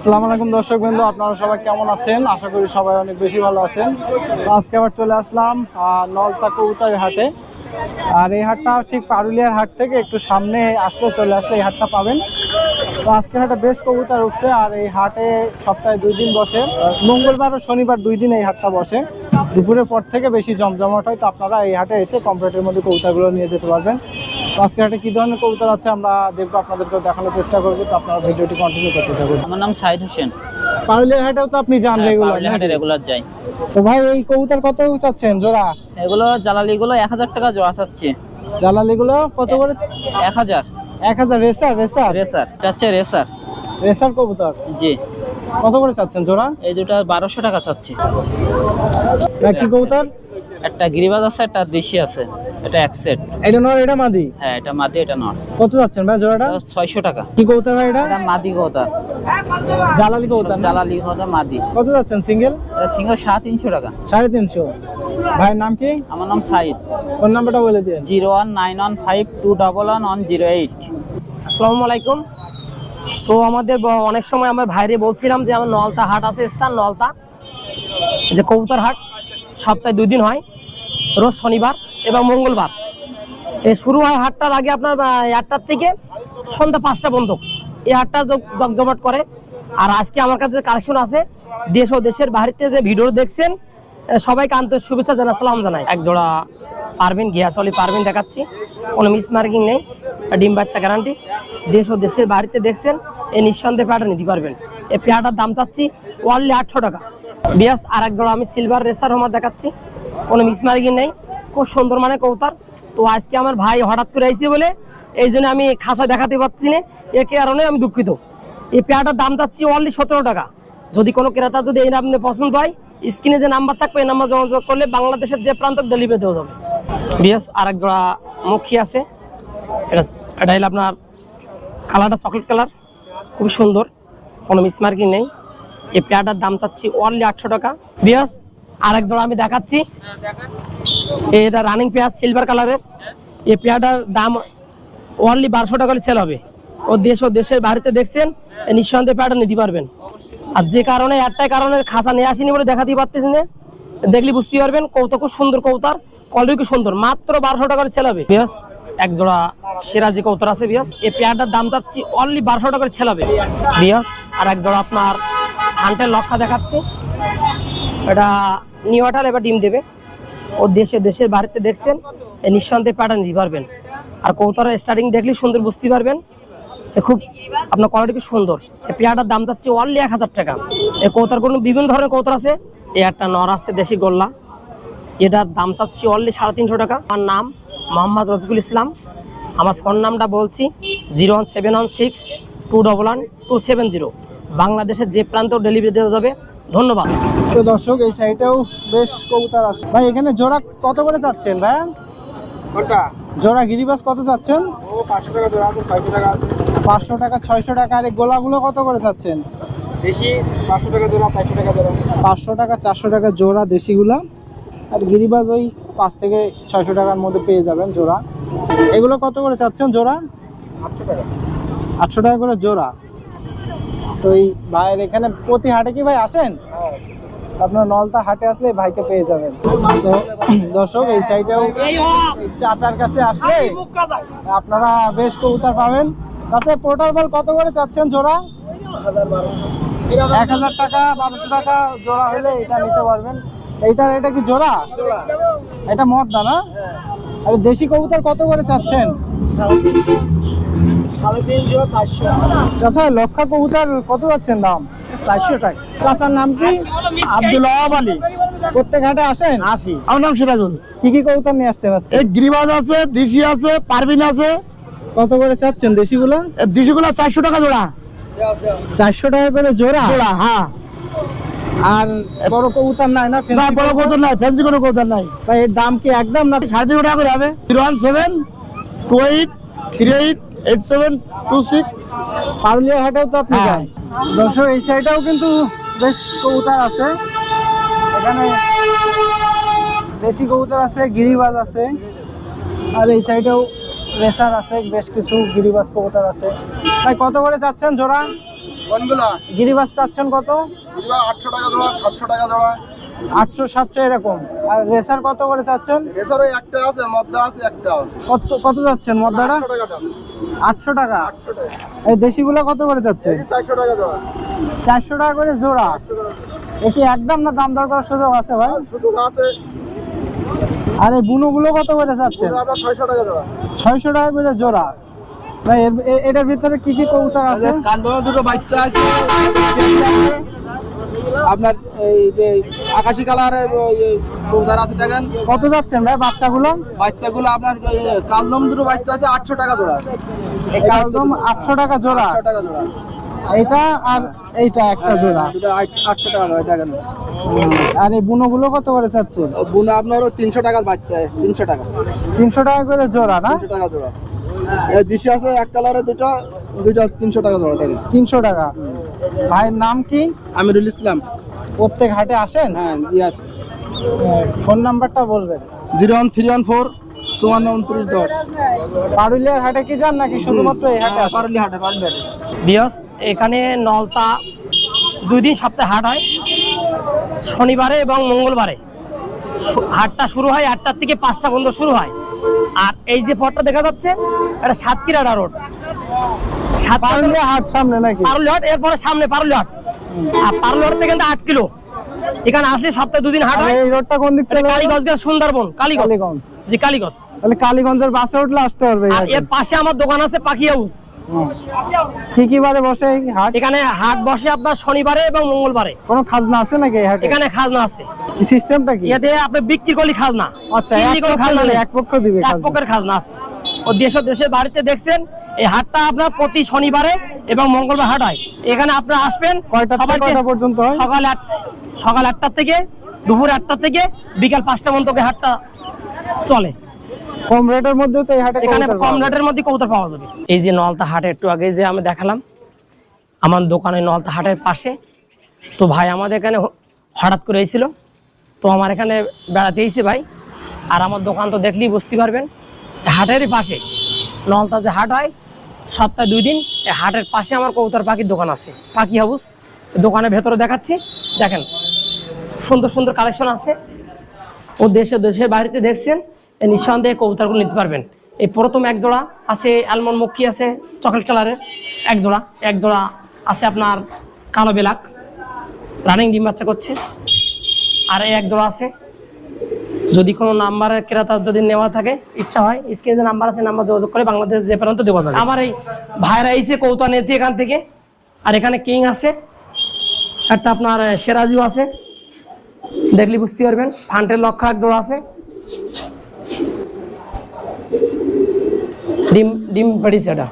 আসসালামু আলাইকুম দর্শক বন্ধু আপনারা সবাই কেমন আছেন? আশা করি সবাই অনেক বেশি ভালো আছেন। আজকে আবার চলে আসলাম নলতা কবুতরের হাটে। আর এই হাটটা ঠিক পারুলিয়ার হাট থেকে একটু সামনে আসলে চলে আসলে এই হাটটা পাবেন। তো আজকে হাটে বেশ কবুতর উঠছে, আর এই হাটে সপ্তাহে দুই দিন বসে। মঙ্গলবার ও শনিবার দুই দিন এই হাটটা বসে। দুপুরের পর থেকে বেশি জমজমাট হয়, তো আপনারা এই হাটে এসে কমপ্লিটের মধ্যে কবুতরগুলো নিয়ে যেতে পারবেন। তো আজকে হাটে কী ধরনের কবুতর আছে আমরা দেখব আপনাদেরকে দেখানোর চেষ্টা করব তো আপনারা ভিডিওটি কন্টিনিউ করতে থাকুন। আমার নাম সাইদ হোসেন। পারুলিয়ার হাটেও তো আপনি যান রেগুলার পারুলিয়া হাটে রেগুলার যাই। তো ভাই এই কবুতর কত চাচ্ছেন জোড়া? এগুলো জ্বালালি গুলো এক হাজার টাকা জোড়া চাচ্ছে। জ্বালালি গুলো কত করে এক হাজার। এক হাজার রেসার রেসার? রেসার হচ্ছে রেসার। রেসার কবুতর? জি। কত করে চাচ্ছেন জোড়া? এই দুটো বারোশো টাকা চাচ্ছি। না কি কবুতর? একটা গিরিবাজ আছে একটা দেশি আছে এটা এক সেট এটা নর এটা মাদি? হ্যাঁ এটা মাদি এটা নর। কত চাচ্ছেন ভাই জোড়াটা? ছয়শো টাকা। কি কবুতর ভাই এটা? এটা মাদি গোতা জ্বালালি কবুতর? জ্বালালি গোতা মাদি। কত যাচ্ছেন সিঙ্গেল এটা সিঙ্গল সাড়ে তিনশো টাকা। সাড়ে তিনশো। ভাইয়ের নাম কি? আমার নাম সাইদ। ফোন নাম্বারটা বলে দিন। Zero one nine one five two double one one zero eight. আসসালামু আলাইকুম। তো আমাদের অনেক সময় আমার ভাইরে বলছিলাম যে আমার নলতা হাট আছে স্থান নলতা। যে কবুতর হাট সপ্তাহে দুই দিন হয়। রোজ শনিবার এবং মঙ্গলবার। শুরু হয় হাটটার আগে আপনার আটটার থেকে সন্ধ্যা পাঁচটা পর্যন্ত। এই হাটটা জগজমাট করে। আর আজকে আমার কাছে কালেকশন আছে, দেশ ও দেশের বাড়িতে যে ভিডিও দেখছেন সবাইকে আন্তরিক শুভেচ্ছা জানা সালাম জানাই। এক জোড়া পারবেন ঘিয়াসলি পারবেন দেখাচ্ছি। কোনো মিস মার্কিং নেই ডিম বাচ্চা গ্যারান্টি দেশ ও দেশের বাড়িতে দেখছেন এই নিঃসন্দেহে পেয়ারটা নিতে পারবেন। এই পেয়াটার দাম চাচ্ছি ওয়ানলি আটশো টাকা। বিয়াস আর এক জোড়া আমি সিলভার রেসার হোমার দেখাচ্ছি। কোনো মিস মার্কিং নেই। খুব সুন্দর মানে কৌতার তো আজকে আমার ভাই হঠাৎ করে আইসি বলে, এই জন্য আমি খাসা দেখাতে পারছি না। এ কারণে আমি দুঃখিত। এই পেয়ারটার দাম চাচ্ছি অনলি সতেরো টাকা। যদি কোনো ক্রেতা যদি এই আপনি পছন্দ হয়, স্ক্রিনে যে নাম্বার থাকবে, এই নাম্বার যোগাযোগ করলে বাংলাদেশের যে প্রান্ত ডেলিভারি দেওয়া যাবে। বিএস আর এক জোড়া মুখী আছে। এটা এটা হলো আপনার কালারটা চকলেট কালার খুবই সুন্দর। কোনো মিসমার্কিং নেই। এই পেয়ারটার দাম চাচ্ছি অনলি আটশো টাকা। বিয়াস আর এক জোড়া আমি দেখাচ্ছি। এটা রানিং পেঁয়াজ সিলভার কালারের এই পেঁয়াজটার দাম অনলি বারোশো টাকা সেল হবে। ও দেশ ও দেশের বাড়িতে দেখছেন নিঃসন্দেহে পেঁয়াজটা নিতে পারবেন। আর যে কারণে একটাই কারণে খাঁচা নিয়ে আসিনি বলে দেখাতে পারতেছি না। দেখলে বুঝতে পারবেন কৌতা খুব সুন্দর কৌতার কোয়ালিটি খুব সুন্দর। মাত্র বারোশো টাকার সেল হবে। বিয়াস, এক জোড়া সিরাজি কৌতার আছে বিয়াস। এই পেয়ারটার দাম চাচ্ছি অনলি বারোশো টাকার সেল হবে। বিয়াস, আর এক জোড়া আপনার হান্টের লক্ষা দেখাচ্ছি। এটা নিউটাল এবার ডিম দেবে। ও দেশে, দেশের বাড়িতে দেখছেন নিঃসন্দেহে প্যাটার্ন নিতে পারবেন। আর কৌতারের স্টার্টিং দেখলে সুন্দর বুঝতে পারবেন, এ খুব আপনার কোয়ালিটি খুব সুন্দর। এই পেয়ারটার দাম যাচ্ছে অনলি এক হাজার টাকা। এই কৌতার, কোনো বিভিন্ন ধরনের কৌতার আছে? এই একটা নর আছে, দেশি গোল্লা। এটার দাম চাচ্ছি অনলি সাড়ে তিনশো টাকা। আমার নাম মোহাম্মদ রফিকুল ইসলাম। আমার ফোন নামটা বলছি zero one seven one six two double one two seven zero. বাংলাদেশের যে প্রান্তেও ডেলিভারি দেওয়া যাবে ধন্যবাদ। তো দর্শক এই সাইডেও বেশ কবুতর আছে। ভাই এখানে জোড়া কত করে চাচ্ছেন ভাই? জোড়া গিরিবাস কত চাচ্ছেন? পাঁচশো টাকা ছয়শো টাকা আর এই গোলাগুলো কত করে চাচ্ছেন? পাঁচশো টাকা জোড়া চারশো টাকা জোড়া। দেশিগুলা। আর গিরিবাজ ওই পাঁচ থেকে ছয়শো টাকার মধ্যে পেয়ে যাবেন জোড়া। এগুলো কত করে চাচ্ছেন জোড়া? আটশো টাকা করে জোড়া। তো এই ভাইয়ের এখানে প্রতি হাটে কি ভাই আসেন? আপনার নলতা হাটে আসলে ভাইকে পেয়ে যাবেন। তো দর্শক এই সাইডেও চাচার কাছে আসলে আপনারা বেশ কবুতর পাবেন। আচ্ছা পোর্টাল বল কত করে চাচ্ছেন জোড়া? এক হাজার টাকা বারোশো টাকা জোড়া হলে এটা নিতে পারবেন। এইটার এটা কি জোড়া? এটা মদদা না আর দেশি কবুতর কত করে চাচ্ছেন? সাড়ে তিনশো চারশো। চাচা লক্ষা কবুতর কত যাচ্ছেন দাম? চারশো টাকা। চাচার নাম কি? আব্দুল আলী। প্রত্যেক হাটে আসেন? আসি। আমার নাম সিরাজুল। কি কি কবুতর নিয়ে আসছেন আজকে? এই গিরিবাজ আছে দিশি আছে পারবিন আছে। কত করে চাচ্ছেন দেশিগুলো? দিশিগুলো চারশো টাকা জোড়া। চারশো টাকা করে জোড়া? জোড়া হ্যাঁ। আর বড় কবুতর নাই না? না বড় কবুতর? নাই ফ্যান্সি কোনো কৌতর নাই। ভাই এর দাম কি একদম না? সাড়ে তিনশো টাকা করে হবে zero one seven two eight three eight eight seven two six Parulia হাটেও তো আপনি হ্যাঁ। যান। দর্শক এই সাইডেও কিন্তু বেশ কবুতর আছে। এখানে দেশি কবুতর আছে গিরিবাজ আছে। আর এই সাইডেও রেসার আছে বেশ কিছু গিরিবাজ কবুতর আছে। ভাই কত করে যাচ্ছেন জোড়া? কোনগুলা? গিরিবাস চাচ্ছেন কত? আটশো টাকা জোড়া সাতশো টাকা জোড়া। আটশো সাতশো এরকম। আর রেসার কত করে চাচ্ছেন? রেসারও একটা আছে মদ্দা আছে একটা কত কত যাচ্ছেন মদ্দাটা? আটশো টাকা এই দেশিগুলো কত করে যাচ্ছে চারশো টাকা জোড়া। চারশো টাকা করে জোড়া? চারশো টাকা এ কি একদম না দাম দর করার সুযোগ আছে ভাই? সুযোগ আছে। আর এই বুনোগুলো কত করে যাচ্ছেন ছয়শো টাকা জোড়া। ছয়শো টাকা করে জোড়া। ভাই এটার ভিতরে কি কি কবুতর আছে? কান্দমে দুটো বাচ্চা আছে। আপনার এই যে আকাশি কালারের কবুতর আছে দেখেন। কত যাচ্ছেন ভাই বাচ্চাগুলো? বাচ্চাগুলো আপনার কালদম দুটো বাচ্চা আছে আটশো টাকা জোড়া। কালদম আটশো টাকা জোড়া? আটশো টাকা জোড়া। এইটা আর এইটা একটা জোড়া। দুটো আট- আটশো টাকা করে দেখেন। আর এই বুনোগুলো কত করে চাচ্ছেন বুনা আপনারও তিনশো টাকার বাচ্চা তিনশো টাকা। তিনশো টাকা করে জোড়া না? তিনশো টাকা জোড়া। এই দিশি আছে এক কালারের দুটো দুইটা তিনশো টাকা জোড়া দেখেন। তিনশো টাকা। ভাইয়ের নাম কি? আমিরুল ইসলাম। প্রত্যেক হাটে আসেন? হ্যাঁ জি আছে। ফোন নাম্বারটা বলবেন। Zero one three one four চুয়ান্ন উনত্রিশ দশ। পারুলিয়ার হাটে কি যান নাকি? শুধুমাত্র এই হাটে আসেন? পারলি হাটে পারলি হাটে। বিয়স এখানে নলতা দুই দিন সপ্তাহে হাট হয়। শনিবারে এবং মঙ্গলবারে। হাটটা শুরু হয় আটটার থেকে পাঁচটা পর্যন্ত শুরু হয়। আর এই যে পথটা দেখা যাচ্ছে এটা সাতক্ষীরাটা রোড। হাট সামনে নাকি? পারুলি এরপরে সামনে পারুলি আর পারুলি থেকে কিন্তু আট কিলো। এখানে আসলে সপ্তাহে দুদিন হাট হয়। এই রোডটা কোন দিক এটা কালীগঞ্জ গেছে সুন্দরবন? কালীগঞ্জ। কালীগঞ্জ। জি কালীগঞ্জ। তাহলে কালীগঞ্জের বাসে উঠলে আসতে পারবে আর এর পাশে আমার দোকান আছে পাখি হাউস। কি কি বারে বসে হাট। এখানে হাট বসে আপনার শনিবারে এবং মঙ্গলবারে। কোনো খাজনা আছে নাকি হাটে? এখানে খাজনা আছে। কি সিস্টেমটা কি? এতে আপনি বিক্রি করলে খাজনা। আচ্ছা এক পক্ষ খাজনা দিবে, নেই। এক পক্ষের খাজনা আছে। ও দেশ ও দেশের বাড়িতে দেখছেন এই হাটটা আপনার প্রতি শনিবারে এবং মঙ্গলবার হাট হয়। এখানে আপনারা আসবেন সবাইকে- পর্যন্ত হয়? সকাল আট সকাল আটটা থেকে দুপুর আটটা থেকে বিকাল পাঁচটা পর্যন্ত হাটটা চলে। কম রেটের মধ্যে তো এই হাটে এখানে কম রেটের মধ্যে কবুতর পাওয়া যাবে। এই যে নলতা হাটে একটু আগে যে আমি দেখালাম আমার দোকানে নলতা হাটের পাশে। তো ভাই আমাদের এখানে হঠাৎ করে এসেছিল। তো আমার এখানে বেড়াতে এসেছে ভাই। আর আমার দোকান তো দেখলেই বুঝতে পারবেন হাটেরই পাশে নলতা যে হাট হয় সপ্তাহে দুই দিন এই হাটের পাশে আমার কবুতর পাখির দোকান আছে। পাখি হাউস। দোকানের ভেতরে দেখাচ্ছি। দেখেন, সুন্দর সুন্দর কালেকশন আছে। ও দেশে, দেশের বাড়িতে দেখছেন নিঃসন্দেহে কবুতরগুলো নিতে পারবেন। এই প্রথম এক জোড়া আছে অ্যালমন্ড মক্কি আছে চকলেট কালারের এক জোড়া। এক জোড়া আছে আপনার কালো বেলাক। রানিং ডিম বাচ্চা করছে। আর এক জোড়া আছে যদি কোনো নাম্বার ক্রেতা যদি নেওয়া থাকে, ইচ্ছা হয়, স্ক্রিনে যে নাম্বার আছে, নাম্বার যোগাযোগ করে বাংলাদেশ যে প্রান্ত দেওয়া যাবে। আমার এই ভাইরা এসে কৌতা নেতি এখান থেকে। আর এখানে কিং আছে, একটা আপনার সেরাজিও আছে। দেখলে বুঝতে পারবেন, ফান্টের লক্ষ্য এক জোড়া আছে। ডিম ডিম পেড়িছে এটা।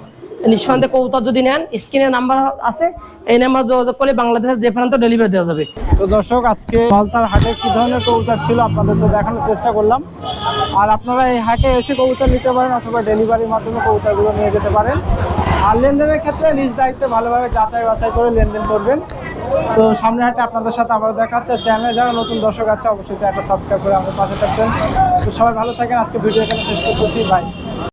নিঃসন্দেহে কৌতার যদি নেন, স্ক্রিনে নাম্বার আছে, এই নাম্বার যোগাযোগ করলে বাংলাদেশের যে প্রান্ত ডেলিভারি দেওয়া যাবে। তো দর্শক, আজকে মালতার হাটে কি ধরনের কবুতর ছিল আপনাদের তো দেখানোর চেষ্টা করলাম। আর আপনারা এই হাটে এসে কবুতর নিতে পারেন অথবা ডেলিভারির মাধ্যমে কবুতরগুলো নিয়ে যেতে পারেন। আর লেনদেনের ক্ষেত্রে নিজ দায়িত্বে ভালোভাবে যাচাই বাছাই করে লেনদেন করবেন। তো সামনে হাটে আপনাদের সাথে আবার দেখা হচ্ছে। চ্যানেলে যারা নতুন দর্শক আছে, অবশ্যই চ্যানেলটা সাবস্ক্রাইব করে আমাদের পাশে থাকবেন। তো সবাই ভালো থাকেন। আজকে ভিডিও এখানে শেষ করতেছি বাই।